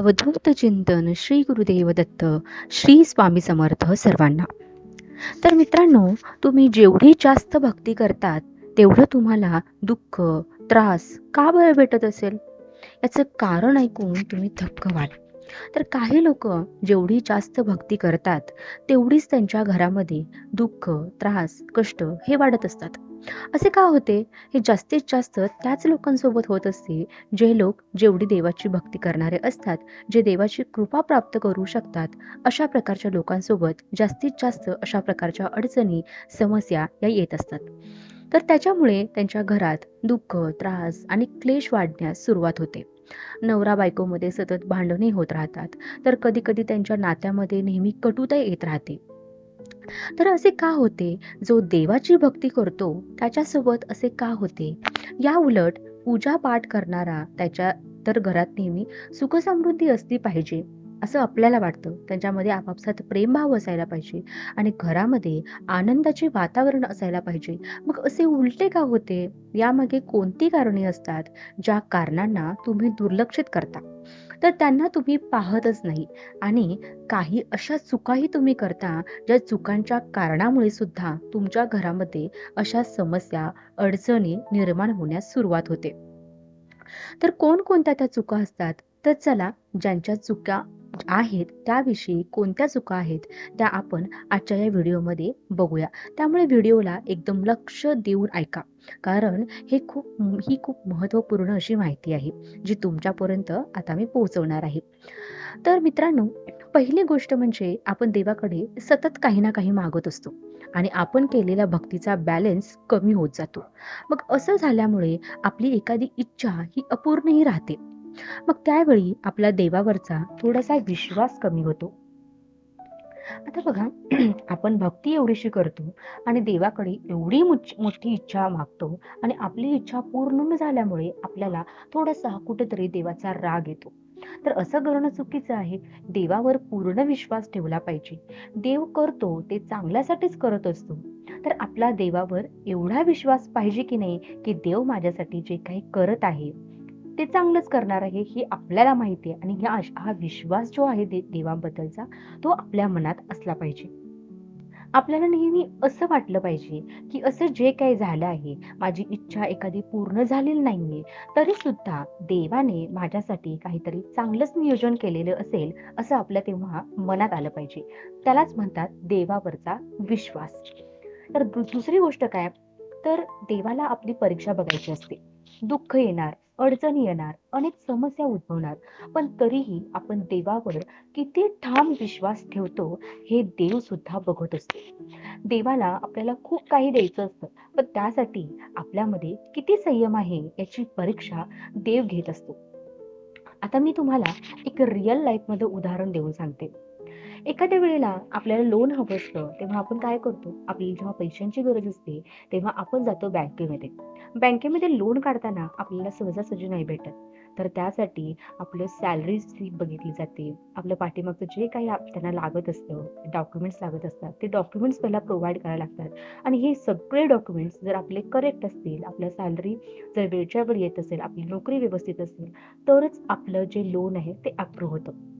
अवधूत चिंतन श्री गुरुदेव दत्त श्री स्वामी समर्थ सर्वांना. तर मित्रांनो तुम्ही जेवढी जास्त भक्ती करतात तेवढं तुम्हाला दुःख त्रास का बरं भेटत असेल? याचं कारण ऐकून तुम्ही थक्क व्हाल. तर काही लोक जेवढी जास्त भक्ती करतात तेवढीच त्यांच्या घरामध्ये दुःख त्रास कष्ट हे वाढत असतात. असे का होते? हे जास्तीत जास्त त्याच लोकांसोबत होत असते जे लोक जेवढी देवाची भक्ती करणारे असतात जे देवाची कृपा प्राप्त करू शकतात अशा प्रकारच्या लोकांसोबत जास्तीत जास्त अशा प्रकारच्या अडचणी समस्या या येत असतात. तर त्याच्यामुळे त्यांच्या घरात दुःख त्रास आणि क्लेश वाढण्यास सुरुवात होते. नवरा बायकोमध्ये सतत भांडणे होत राहतात. तर कधी कधी त्यांच्या नात्यामध्ये नेहमी कटुता येत राहते. तर असे का होते? जो देवाची भक्ती करतो त्याच्यासोबत असे का होते? या उलट पूजा पाठ करणारा त्याच्या तर घरात नेहमी सुखसमृद्धी असली पाहिजे. असं आपल्याला वाटतं. त्यांच्यामध्ये आपापसात प्रेमभाव असायला पाहिजे आणि घरामध्ये आनंदाचे वातावरण असायला पाहिजे. मग असे उलटे का होते? यामागे कोणती कारणे असतात? ज्या कारणांना तुम्ही दुर्लक्षित करता. तर त्यांना तुम्ही पाहतच नाही. आणि काही अशा चुकाही तुम्ही करता ज्या चुकांच्या कारणामुळे सुद्धा तुमच्या घरामध्ये अशा समस्या अडचणी निर्माण होण्यास सुरुवात होते. तर कोणकोणत्या त्या चुका असतात? तर चला ज्यांच्या चुका आहेत त्याविषयी कोणत्या चुका आहेत त्या आपण आजच्या या व्हिडिओमध्ये बघूया. त्यामुळे व्हिडिओला एकदम लक्ष देऊन ऐका. कारण हे खूप ही खूप महत्त्वपूर्ण अशी माहिती आहे जी तुमच्यापर्यंत आता मी पोहोचवणार आहे. तर मित्रांनो पहिली गोष्ट म्हणजे आपण देवाकडे सतत काही ना काही मागत असतो आणि आपण केलेल्या भक्तीचा बॅलन्स कमी होत जातो. मग असं झाल्यामुळे आपली एखादी इच्छा ही अपूर्णही राहते. मग त्यावेळी आपला देवावरचा थोडासा विश्वास कमी होतो. आता बघा आपण भक्ती एवढीशी करतो आणि देवाकडे एवढी मोठी इच्छा मागतो आणि आपली इच्छा पूर्ण न झाल्यामुळे आपल्याला थोडासा कुठेतरी देवाचा राग येतो. तर असं करणं चुकीचं आहे. देवावर पूर्ण विश्वास ठेवला पाहिजे. देव करतो ते चांगल्यासाठीच करत असतो. तर आपला देवावर एवढा विश्वास पाहिजे की नाही की देव माझ्यासाठी जे काही करत आहे ते चांगलंच करणार आहे हे आपल्याला माहिती आहे. आणि ह्या हा विश्वास जो आहे देवाबद्दलचा तो आपल्या मनात असला पाहिजे. आपल्याला नेहमी असं वाटलं पाहिजे की असं जे काही झालं आहे माझी इच्छा एखादी पूर्ण झालेली नाहीये तरी सुद्धा देवाने माझ्यासाठी काहीतरी चांगलंच नियोजन केलेलं असेल असं आपल्या तेव्हा मनात आलं पाहिजे. त्यालाच म्हणतात देवावरचा विश्वास. तर दुसरी गोष्ट काय? तर देवाला आपली परीक्षा बघायची असते. दुःख येणार अडचणी येणार अनेक समस्या उद्भवणार. पण तरीही आपण देवावर किती ठाम विश्वास ठेवतो हे देव सुद्धा बघत असतो. देवाला आपल्याला खूप काही द्यायचं असतं पण त्यासाठी आपल्यामध्ये किती संयम आहे याची परीक्षा देव घेत असतो. आता मी तुम्हाला एक रिअल लाईफमध्ये उदाहरण देऊन सांगते. एखाद्या वेळेला आपल्याला लोन हवं असतं तेव्हा आपण काय करतो? आपल्याला जेव्हा पैशांची गरज असते तेव्हा आपण जातो बँकेमध्ये. बँकेमध्ये लोन काढताना आपल्याला सहजासहजी नाही भेटत. तर त्यासाठी आपलं सॅलरी स्लिप बघितली जाते. आपलं पाठीमागचं जे काही त्यांना लागत असतं डॉक्युमेंट्स लागत असतात ते डॉक्युमेंट्स पहिला प्रोव्हाइड करायला लागतात. आणि हे सगळे डॉक्युमेंट्स जर आपले करेक्ट असतील आपलं सॅलरी जर वेळच्या वेळ येत असेल आपली नोकरी व्यवस्थित असेल तरच आपलं जे लोन आहे ते अप्रूव्ह होतं.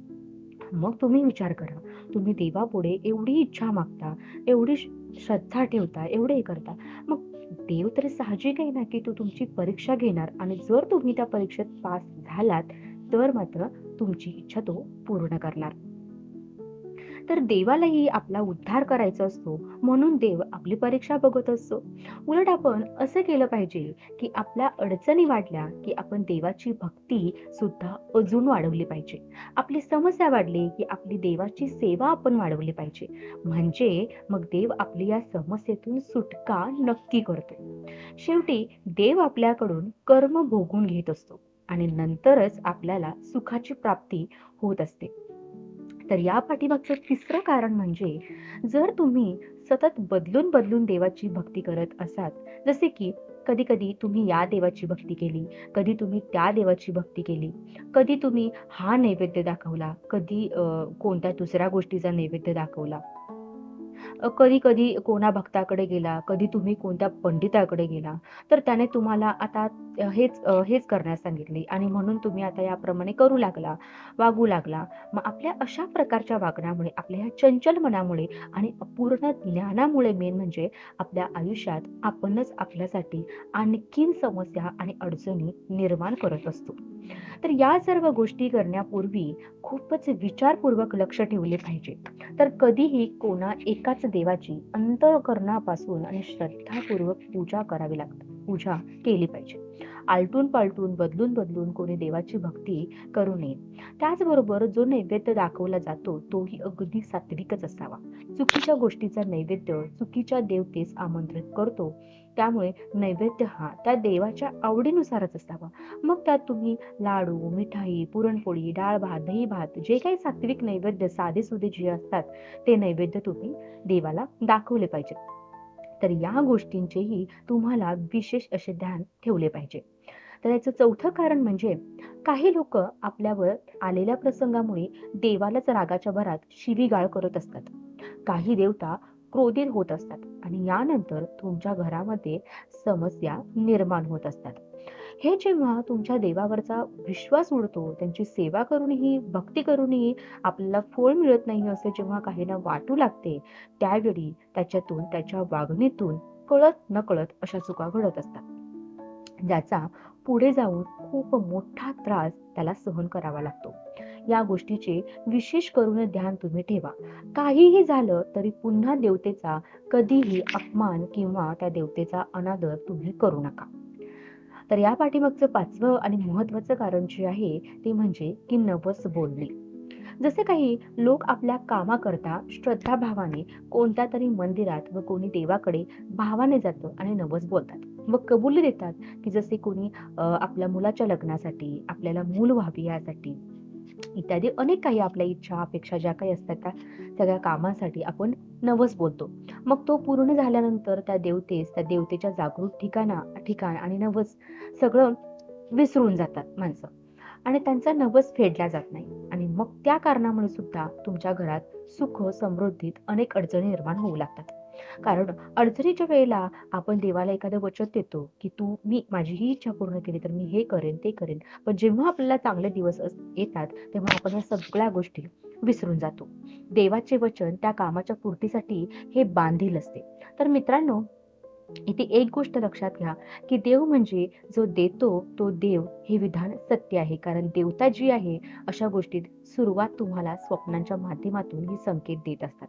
मग तुम्ही विचार करा. तुम्ही देवापुढे एवढी इच्छा मागता एवढी श्रद्धा ठेवता एवढे हे करता. मग देव तर साहजिक आहे ना की तो तुमची परीक्षा घेणार आणि जर तुम्ही त्या परीक्षेत पास झालात तर मात्र तुमची इच्छा तो पूर्ण करणार. तर देवालाही आपला उद्धार करायचा असतो म्हणून देव आपली परीक्षा बघत असतो. उलट आपण असं केलं पाहिजे की आपल्या अडचणी वाढल्या की आपण देवाची भक्ती सुद्धा अजून वाढवली पाहिजे. आपली समस्या वाढली की आपली देवाची सेवा आपण वाढवली पाहिजे. म्हणजे मग देव आपली या समस्येतून सुटका नक्की करतो शेवटी देव आपल्याकडून कर्म भोगून घेत असतो आणि नंतरच आपल्याला सुखाची प्राप्ती होत असते. तर या पाठीमागचं तिसरं कारण म्हणजे जर तुम्ही सतत बदलून बदलून देवाची भक्ती करत असाल जसे की कधी कधी तुम्ही या देवाची भक्ती केली कधी तुम्ही त्या देवाची भक्ती केली कधी तुम्ही हा नैवेद्य दाखवला कधी कोणत्या दुसऱ्या गोष्टीचा नैवेद्य दाखवला कधी कधी कोणा भक्ताकडे गेला कधी तुम्ही कोणत्या पंडिताकडे गेला तर त्याने तुम्हाला आता हेच हेच करण्यास सांगितले आणि म्हणून तुम्ही आता याप्रमाणे करू लागला वागू लागला. मग आपल्या अशा प्रकारच्या वागण्यामुळे आपल्या ह्या चंचल मनामुळे आणि अपूर्ण ज्ञानामुळे मेन म्हणजे आपल्या आयुष्यात आपणच आपल्यासाठी आणखीन समस्या आणि अडचणी निर्माण करत असतो. तर या सर्व गोष्टी करण्यापूर्वी खूपच विचारपूर्वक लक्ष ठेवले पाहिजे. तर कधीही कोणा एका एकाच देवाची अंतकरणापासून आणि श्रद्धापूर्वक पूजा करावी लागते. पूजा केली पाहिजे. आलटून पालटून बदलून बदलून कोणी देवाची भक्ती करू नये. त्याचबरोबर जो नैवेद्य दाखवला जातो तोही अगदी सात्विकच असावा. चुकीच्या गोष्टीचा नैवेद्य चुकीच्या देवतेस आमंत्रित करतो त्यामुळे नैवेद्य हा त्या देवाच्या आवडीनुसारच असावा. मग त्यात तुम्ही लाडू मिठाई पुरणपोळी डाळ भात दही भात जे काही सात्विक नैवेद्य साधे सुधे जे असतात ते नैवेद्य तुम्ही देवाला दाखवले पाहिजे तर या गोष्टींचेही तुम्हाला विशेष असे ध्यान ठेवले पाहिजे. तर याचं चौथं कारण म्हणजे काही लोक आपल्यावर आलेल्या प्रसंगामुळे देवालाच रागाच्या भरात शिवीगाळ करत असतात. काही देवता क्रोधित होत असतात आणि यानंतर तुमच्या घरामध्ये समस्या निर्माण होत असतात. हे जेव्हा तुमच्या देवावरचा विश्वास उडतो त्यांची सेवा करूनही भक्ती करूनही आपल्याला फळ मिळत नाही असे जेव्हा काहींना वाटू लागते त्यावेळी त्याच्यातून त्याच्या वागणीतून कळत नकळत अशा चुका घडत असतात. ज्याचा पुढे जाऊन खूप मोठा त्रास त्याला सहन करावा लागतो. या गोष्टीचे विशेष करून ध्यान तुम्ही ठेवा. काहीही झालं तरी पुन्हा देवतेचा कधीही अपमान किंवा त्या देवतेचा अनादर तुम्ही करू नका. तर या पाठीमागचं पाचवं आणि महत्वाचं कारण जे आहे ते म्हणजे की नवस बोलणे. जसे काही लोक आपल्या कामाकरता श्रद्धाभावाने कोणत्या तरी मंदिरात व कोणी देवाकडे भावाने जातं आणि नवस बोलतात. मग कबुली देतात की जसे कोणी आपल्या मुलाच्या लग्नासाठी आपल्याला मूल व्हावी यासाठी इत्यादी अनेक काही आपल्या इच्छा अपेक्षा ज्या काही असतात त्या सगळ्या कामासाठी आपण नवस बोलतो. मग तो पूर्ण झाल्यानंतर त्या देवतेस त्या देवतेच्या जागृत ठिकाणा ठिकाण आणि नवस सगळं विसरून जातात माणसं. आणि त्यांचा नवस फेडला जात नाही. आणि मग त्या कारणामुळे सुद्धा तुमच्या घरात सुख समृद्धीत अनेक अडचणी निर्माण होऊ लागतात. कारण अडचणीच्या वेळेला आपण देवाला एखादं वचन देतो की तू मी माझी ही इच्छा पूर्ण केली तर मी हे करेन ते करेन. पण जेव्हा आपल्याला चांगले दिवस येतात तेव्हा आपण या सगळ्या गोष्टी विसरून जातो. देवाचे वचन त्या कामाच्या पूर्तीसाठी हे बांधील असते. तर मित्रांनो इथे एक गोष्ट लक्षात घ्या की देव म्हणजे जो देतो तो देव हे विधान सत्य आहे. कारण देवता जी आहे अशा गोष्टीत सुरुवात तुम्हाला स्वप्नांच्या माध्यमातून ही संकेत देत असतात.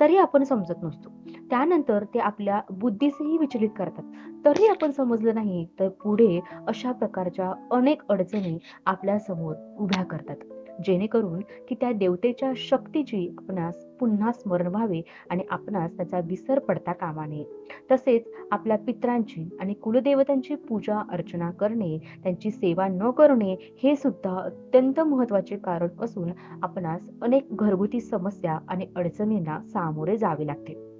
तरी आपण समजत नसतो. त्यानंतर ते आपल्या बुद्धीसही विचलित करतात. तरी आपण समजलं नाही तर पुढे अशा प्रकारच्या अनेक अडचणी आपल्यासमोर उभ्या करतात. जेणेकरून की त्या देवतेच्या शक्तीची आपणास पुन्हा स्मरण व्हावे आणि आपणास त्याचा विसर पडता कामा नये. तसेच आपल्या पित्रांची आणि कुलदेवतांची पूजा अर्चना करणे त्यांची सेवा न करणे हे सुद्धा अत्यंत महत्त्वाचे कारण असून आपणास अनेक घरगुती समस्या आणि अडचणींना सामोरे जावे लागते.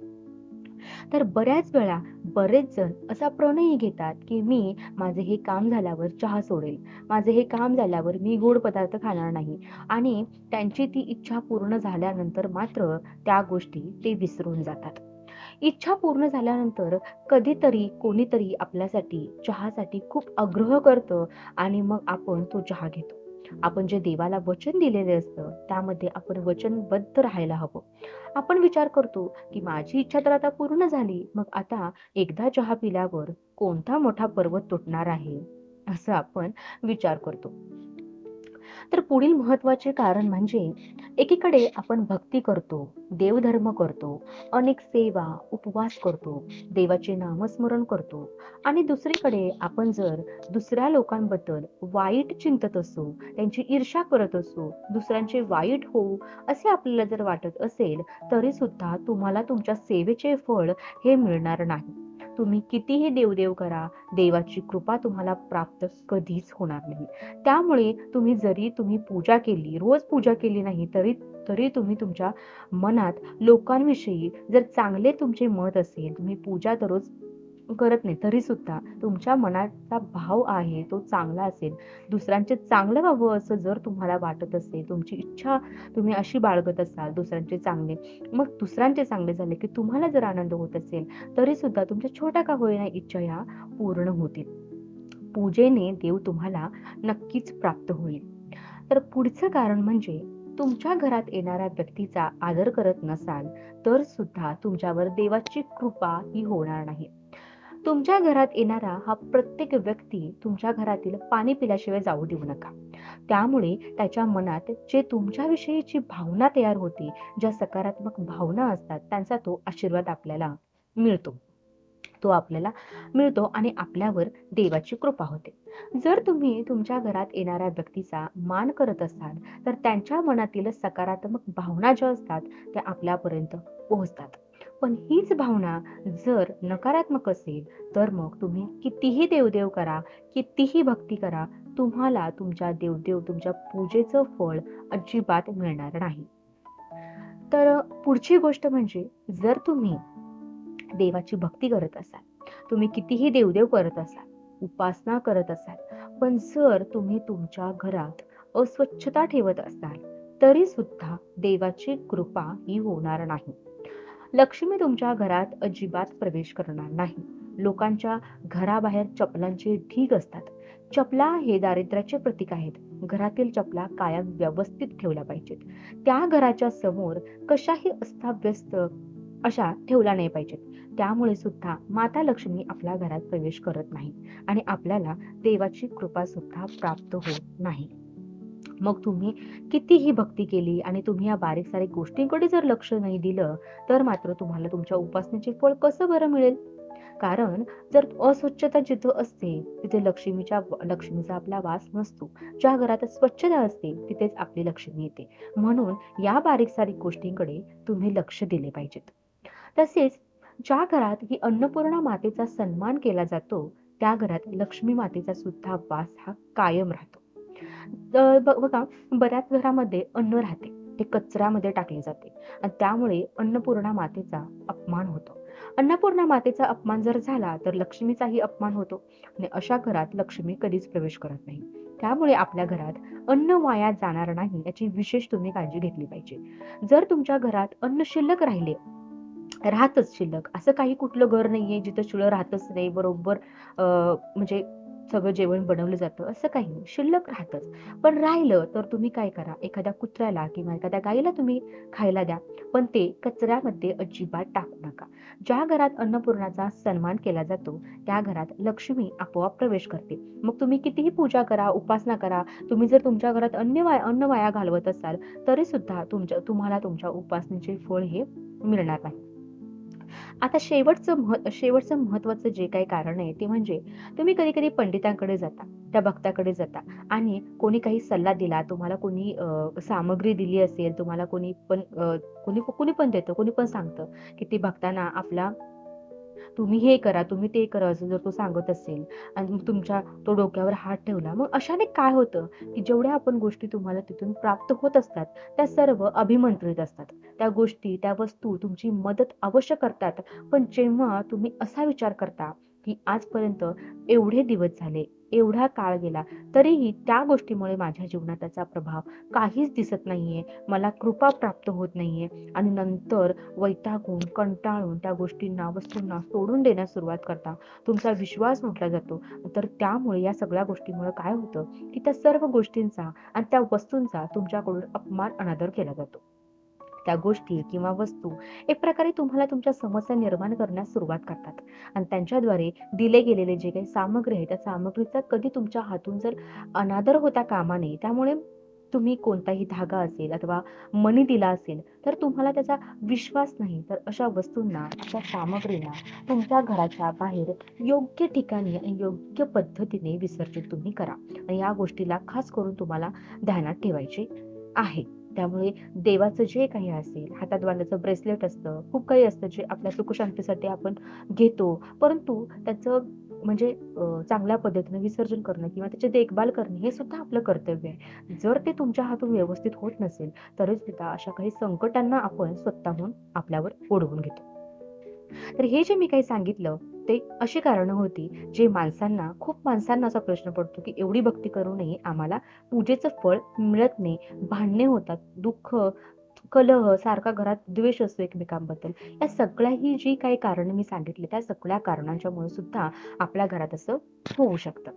तर बऱ्याच वेळा बरेच जण असा प्रणय घेतात की मी माझे हे काम झाल्यावर चहा सोडेल. माझे हे काम झाल्यावर मी गोड पदार्थ खाणार नाही. आणि त्यांची ती इच्छा पूर्ण झाल्यानंतर मात्र त्या गोष्टी ते विसरून जातात. इच्छा पूर्ण झाल्यानंतर कधीतरी कोणीतरी आपल्यासाठी चहासाठी खूप आग्रह करतं आणि मग आपण तो चहा घेतो. आपण जे देवाला वचन दिलेले असतं त्यामध्ये आपण वचनबद्ध राहायला हवं. आपण विचार करतो की माझी इच्छा तर आता पूर्ण झाली मग आता एकदा चहा पिल्यावर कोणता मोठा पर्वत तुटणार आहे? असं आपण विचार करतो. तर पुढील महत्त्वाचे कारण म्हणजे एकीकडे आपण भक्ती करतो देवधर्म करतो अनेक सेवा उपवास करतो देवाचे नामस्मरण करतो आणि दुसरीकडे आपण जर दुसऱ्या लोकांबद्दल वाईट चिंतत असू त्यांची ईर्षा करत असू दुसऱ्यांचे वाईट होऊ असे आपल्याला जर वाटत असेल तरी सुद्धा तुम्हाला तुमच्या सेवेचे फळ हे मिळणार नाही. तुम्ही कितीही देवदेव करा देवाची कृपा तुम्हाला प्राप्त कधीच होणार नाही. त्यामुळे तुम्ही जरी तुम्ही पूजा केली रोज पूजा केली नाही तरी तरी तुम्ही तुमच्या मनात लोकांविषयी जर चांगले तुमचे मत असेल तुम्ही पूजा दररोज करत नाही तरी सुद्धा तुमच्या मनाचा भाव आहे तो चांगला असेल. दुसऱ्यांचे चांगलं व्हावं असं जर तुम्हाला वाटत असेल तुमची इच्छा तुम्ही अशी बाळगत असाल दुसऱ्यांचे चांगले मग दुसऱ्यांचे चांगले झाले की तुम्हाला जर आनंद होत असेल तरी सुद्धा तुमच्या छोट्या का होईना इच्छा ह्या पूर्ण होतील. पूजेने देव तुम्हाला नक्कीच प्राप्त होईल. तर पुढचं कारण म्हणजे तुमच्या घरात येणाऱ्या व्यक्तीचा आदर करत नसाल तर सुद्धा तुमच्यावर देवाची कृपा ही होणार नाही. तुमच्या घरात येणारा हा प्रत्येक व्यक्ती तुमच्या घरातील पाणी पिल्याशिवाय जाऊ देऊ नका. त्यामुळे त्याच्या मनात जे तुमच्याविषयीची भावना तयार होते ज्या सकारात्मक भावना असतात त्यांचा तो आशीर्वाद आपल्याला मिळतो. तो आपल्याला मिळतो आणि आपल्यावर देवाची कृपा होते. जर तुम्ही तुमच्या घरात येणाऱ्या व्यक्तीचा मान करत असाल तर त्यांच्या मनातील सकारात्मक भावना ज्या असतात त्या आपल्यापर्यंत पोहोचतात. पण हीच भावना जर नकारात्मक असेल तर मग तुम्ही कितीही देवदेव करा कितीही भक्ती करा तुम्हाला तुमच्या देवदेव तुमच्या पूजेचं फळ अजिबात मिळणार नाही. तर पुढची गोष्ट म्हणजे जर तुम्ही देवाची भक्ती करत असाल तुम्ही कितीही देवदेव करत असाल उपासना करत असाल पण जर तुम्ही तुमच्या घरात अस्वच्छता ठेवत असाल तरी सुद्धा देवाची कृपा ही होणार नाही. लक्ष्मी तुमच्या घरात अजिबात प्रवेश करणार नाही. लोकांच्या घराबाहेर चपलांचे ढीग असतात. चपला हे दारिद्र्याचे प्रतीक आहेत. घरातील चपला कायम व्यवस्थित ठेवल्या पाहिजेत. त्या घराच्या समोर कशाही अस्ताव्यस्त अशा ठेवल्या नाही पाहिजेत. त्यामुळे सुद्धा माता लक्ष्मी आपल्या घरात प्रवेश करत नाही आणि आपल्याला देवाची कृपा सुद्धा प्राप्त होत नाही. मग तुम्ही कितीही भक्ती केली आणि तुम्ही या बारीक सारीक गोष्टींकडे जर लक्ष नाही दिलं तर मात्र तुम्हाला तुमच्या उपासनेचे फळ कसं बरं मिळेल? कारण जर अस्वच्छता जिथं असते तिथे लक्ष्मीच्या लक्ष्मीचा आपला वास नसतो. ज्या घरात स्वच्छता असते तिथेच आपली लक्ष्मी येते. म्हणून या बारीक सारीक गोष्टींकडे तुम्ही लक्ष दिले पाहिजेत. तसेच ज्या घरात ही अन्नपूर्णा मातेचा सन्मान केला जातो त्या घरात लक्ष्मी मातेचा सुद्धा वास हा कायम राहतो. बघा बऱ्याच घरामध्ये अन्न राहते. ते कचऱ्यामध्ये टाकले जाते. आणि त्यामुळे अन्नपूर्णा मातेचा अपमान होतो. अन्नपूर्णा मातेचा अपमान जर झाला तर लक्ष्मीचाही अपमान होतो. आणि अशा घरात लक्ष्मी कधीच प्रवेश करत नाही. त्यामुळे आपल्या घरात अन्न वाया जाणार नाही याची विशेष तुम्ही काळजी घेतली पाहिजे. जर तुमच्या घरात अन्न शिल्लक राहिले राहतच शिल्लक. असं काही कुठलं घर नाहीये जिथं शिळ राहतच नाही बरोबर? म्हणजे सगळं जेवण बनवलं जातं असं काही नाही. शिल्लक राहतच. पण राहिलं तर तुम्ही काय करा? एखाद्या कुत्र्याला किंवा एखाद्या गाईला तुम्ही खायला द्या. पण ते कचऱ्यामध्ये अजिबात टाकू नका. ज्या घरात अन्नपूर्णाचा सन्मान केला जातो त्या घरात लक्ष्मी आपोआप प्रवेश करते. मग तुम्ही कितीही पूजा करा उपासना करा तुम्ही जर तुमच्या घरात अन्न वाया अन्न वाया घालवत असाल तरी सुद्धा तुमच्या तुम्हाला तुमच्या उपासनेचे फळ हे मिळणार नाही. आता शेवटचं मह शेवटचं महत्वाचं जे काही कारण आहे ते म्हणजे तुम्ही कधी कधी पंडितांकडे जाता त्या भक्ताकडे जाता आणि कोणी काही सल्ला दिला तुम्हाला कोणी सामग्री दिली असेल तुम्हाला कोणी पण कोणी कोणी पण देतं कोणी पण सांगतं की ती भक्तांना आपला तुम्ही हे करा तुम्ही ते करा असं जर तो सांगत असेल आणि तुमच्या तो डोक्यावर हात ठेवला मग अशाने काय होतं की जेवढ्या आपण गोष्टी तुम्हाला तिथून प्राप्त होत असतात त्या सर्व अभिमंत्रित असतात. त्या गोष्टी त्या वस्तू तुमची मदत अवश्य करतात. पण जेव्हा तुम्ही असा विचार करता की आजपर्यंत एवढे दिवस झाले एवढा काळ गेला तरीही त्या गोष्टीमुळे माझ्या जीवनात त्याचा प्रभाव काहीच दिसत नाहीये. मला कृपा प्राप्त होत नाहीये. आणि नंतर वैतागून कंटाळून त्या गोष्टींना वस्तूंना सोडून देण्यास सुरुवात करता. तुमचा विश्वास म्हटला जातो. तर त्यामुळे या सगळ्या गोष्टीमुळे काय होतं? की त्या सर्व गोष्टींचा आणि त्या वस्तूंचा तुमच्याकडून अपमान अनादर केला जातो. त्या गोष्टी किंवा वस्तू एक प्रकारे तुम्हाला तुमच्या समस्या निर्माण करण्यास सुरुवात करतात. आणि त्यांच्याद्वारे दिले गेलेले जे काही सामग्री आहे त्या सामग्रीचा कधी तुमच्या हातून जर अनादर होता कामा नये त्यामुळे तुम्ही कोणताही धागा असेल अथवा मनी दिला असेल तर तुम्हाला त्याचा विश्वास नाही. तर अशा वस्तूंना अशा सामग्रींना तुमच्या घराच्या बाहेर योग्य ठिकाणी आणि योग्य पद्धतीने विसर्जित तुम्ही करा. आणि या गोष्टीला खास करून तुम्हाला ध्यानात ठेवायचे आहे. त्यामुळे देवाचं जे काही असेल हातात बांधायचं ब्रेसलेट असतं खूप काही असतं जे आपल्या सुखशांतीसाठी आपण घेतो. परंतु त्याचं म्हणजे चांगल्या पद्धतीने विसर्जन करणं किंवा त्याची देखभाल करणे हे सुद्धा आपलं कर्तव्य आहे. जर ते तुमच्या हातून व्यवस्थित होत नसेल तरी सुद्धा अशा काही संकटांना आपण स्वतःहून आपल्यावर ओढवून घेतो. तर हे जे मी काही सांगितलं ते अशी कारणं होती जे माणसांना खूप माणसांना असा प्रश्न पडतो की एवढी भक्ती करूनही आम्हाला पूजेचं फळ मिळत नाही भांडणे होतात दुःख कलह सारखा घरात द्वेष असतो एकमेकांबद्दल. या सगळ्या ही जी काही कारण मी सांगितली त्या सगळ्या कारणांच्यामुळे सुद्धा आपल्या घरात असं होऊ शकतं.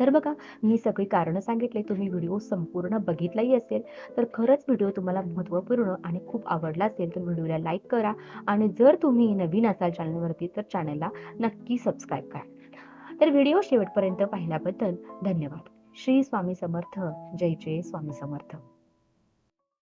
तर बघा मी ही सगळी कारणं सांगितले तुम्ही व्हिडिओ संपूर्ण बघितलाही असेल तर खरंच व्हिडिओ तुम्हाला महत्त्वपूर्ण आणि खूप आवडला असेल तर व्हिडिओला लाईक करा आणि जर तुम्ही नवीन असाल चॅनलवरती तर चॅनलला नक्की सबस्क्राईब करा. तर व्हिडिओ शेवटपर्यंत पाहिल्याबद्दल धन्यवाद. श्री स्वामी समर्थ. जय जय स्वामी समर्थ.